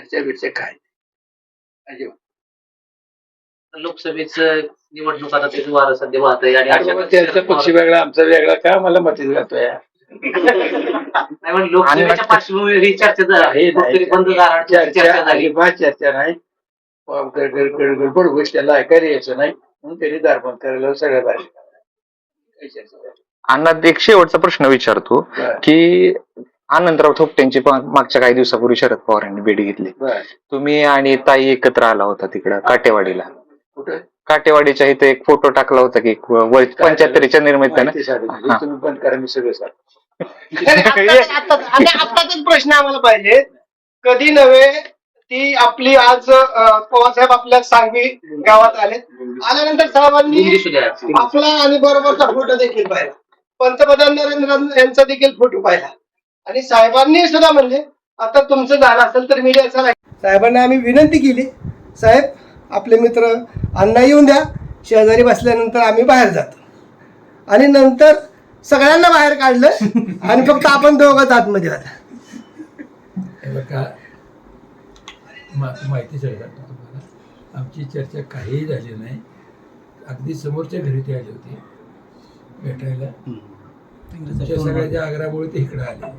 चर्चा बिर्चा काय. लोकसभेचं निवडणूक आता त्याचं वारं सध्या वाहत आहे आणि त्यांचा पक्ष वेगळा आमचा वेगळा. का मला मतीत पण लोकसभेच्या पार्श्वभूमीवर ही चर्चा चर्चा चर्चा झाली. अजिबात चर्चा नाही. गड- गड- गड- गडबड गोष्ट त्याला ऐकायला यायचं नाही? म्हणून त्यांनी दार बंद करायला सगळं बाहेर. अण्णा एक शेवटचा प्रश्न विचारतो की आनंदराव थोपटेंची मा- मागच्या काही दिवसापूर्वी शरद पवार यांनी भेट घेतली. तुम्ही आणि ताई एकत्र आला होता तिकडं काटेवाडीला. कुठं? काटेवाडीच्या इथे एक फोटो टाकला होता की पंच्याहत्तरीच्या बंद करा मी सगळं सांगतो. आत्ताच प्रश्न आम्हाला पाहिजे. कधी नव्हे ती आपली आज अं, पवारसाहेब आपल्या सांगवी गावात आले. आल्यानंतर साहेबांनी. आपला आणि बरोबरचा फोटो देखील पाहिला. पंतप्रधान नरेंद्र मोदी यांचा देखील फोटो पाहिला. आणि साहेबांनी सुद्धा म्हणजे आता तुमचं झालं असेल तर मीडिया चला साहेबांना आम्ही विनंती केली साहेब आपले मित्र अण्णा येऊन द्या शेजारी बसल्यानंतर आम्ही बाहेर जातो. आणि नंतर सगळ्यांना बाहेर काढलं आणि फक्त आपण दोघंच आतमध्ये हे बघा मा माहिती सांगतो तुम्हाला आमची चर्चा काहीही झाली नाही. अगदी समोरच्या घरी ते आले होते भेटायला. तुमच्या सगळ्याच्या आग्रहामुळे ते इकडे आले.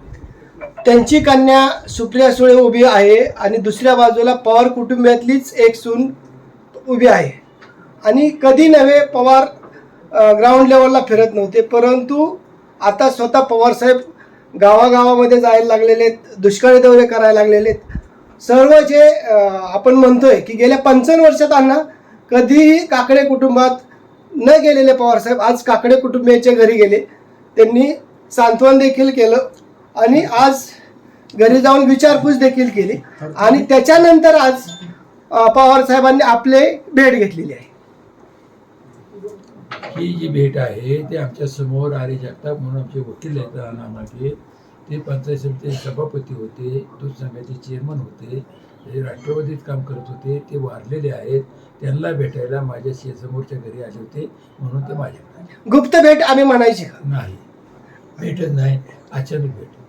त्यांची कन्या सुप्रिया सुळे उभी आहे आणि दुसऱ्या बाजूला पवार कुटुंबियातलीच एक सून उभी आहे. आणि कधी नव्हे पवार ग्राउंड लेवलला फिरत नव्हते परंतु आता स्वतः पवार साहेब गावागावामध्ये जायला लागलेले आहेत दुष्काळी दौरे करायला लागलेले आहेत. सर्व जे आपण म्हणतोय की गेल्या पंचावन्न वर्षात अण्णा कधीही काकडे कुटुंबात न गेलेले पवारसाहेब आज काकडे कुटुंबियांच्या घरी गेले. त्यांनी सांत्वन देखील केलं आणि आज घरी जाऊन विचारपूस देखील केली. आणि त्याच्यानंतर आज पवार साहेबांनी आपले भेट घेतलेली आहे. ही जी भेट आहे ते आमच्यासमोर आर्य जगताप म्हणून आमचे वकील आहेत नामाचे ते पंचायत समितीचे सभापती होते दूध संघाचे चेअरमन होते ते राष्ट्रवादीत काम करत होते ते वारलेले आहेत. त्यांना भेटायला माझ्या शे समोरच्या घरी आले होते म्हणून ते आले. गुप्त भेट आम्ही म्हणायची का? नाही भेटत नाही. अचानक भेट